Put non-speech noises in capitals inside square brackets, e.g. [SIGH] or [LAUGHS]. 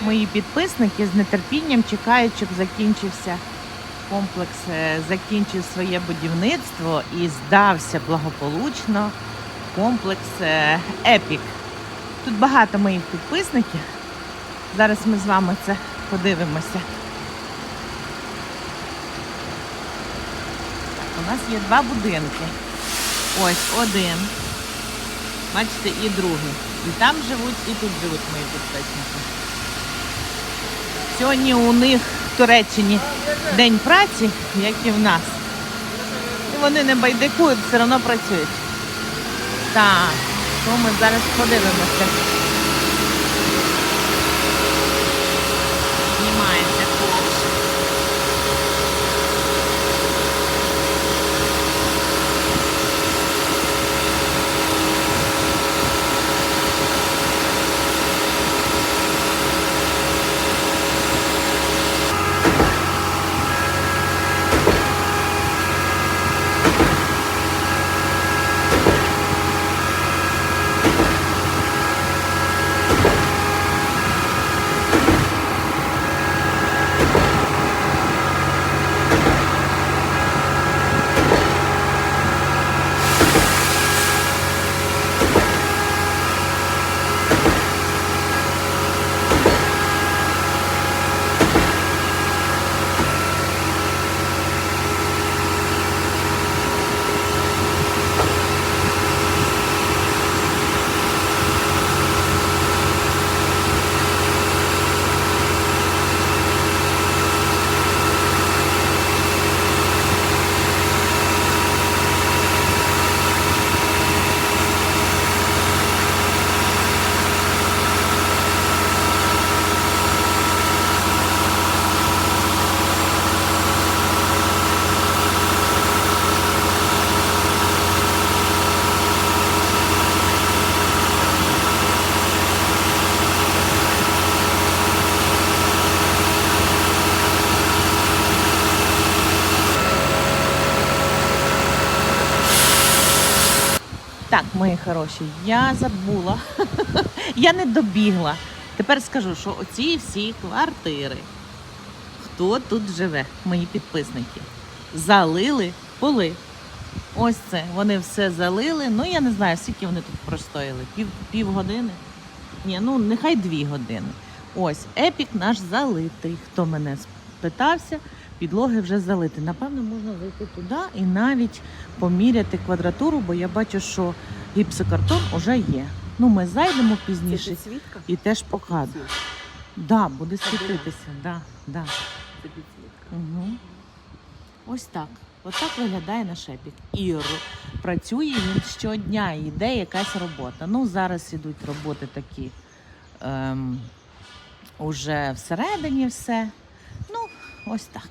Мої підписники з нетерпінням чекають, щоб закінчився комплекс, е, закінчив своє будівництво і здався благополучно комплекс Епік. Тут багато моїх підписників. Зараз ми з вами це подивимося. У нас є два будинки. Ось один. Бачите, і другий. І там живуть, і тут живуть мої підписники. Сьогодні у них в Туреччині день праці, як і в нас. І вони не байдикують, все одно працюють. Так, то ми зараз подивимося. Так, мої хороші, я забула. [LAUGHS] я не добігла. Тепер скажу, що оці всі квартири, хто тут живе, мої підписники, залили поли. Ось це. Вони все залили. Ну, я не знаю, скільки вони тут простояли. Пів, пів години. Ні, ну нехай дві години. Ось, епік наш залитий. Хто мене спитався, підлоги вже залиті. Напевно, можна зайти туди і навіть поміряти квадратуру, бо я бачу, що гіпсокартон вже є. Ну, ми зайдемо пізніше і теж покажемо. Да, буде світитися. Да, да. Це. Угу. Ось так. Отак виглядає наш епік. І працює він щодня, йде якась робота. Ну, зараз ідуть роботи такі ем, уже всередині все. Ось так.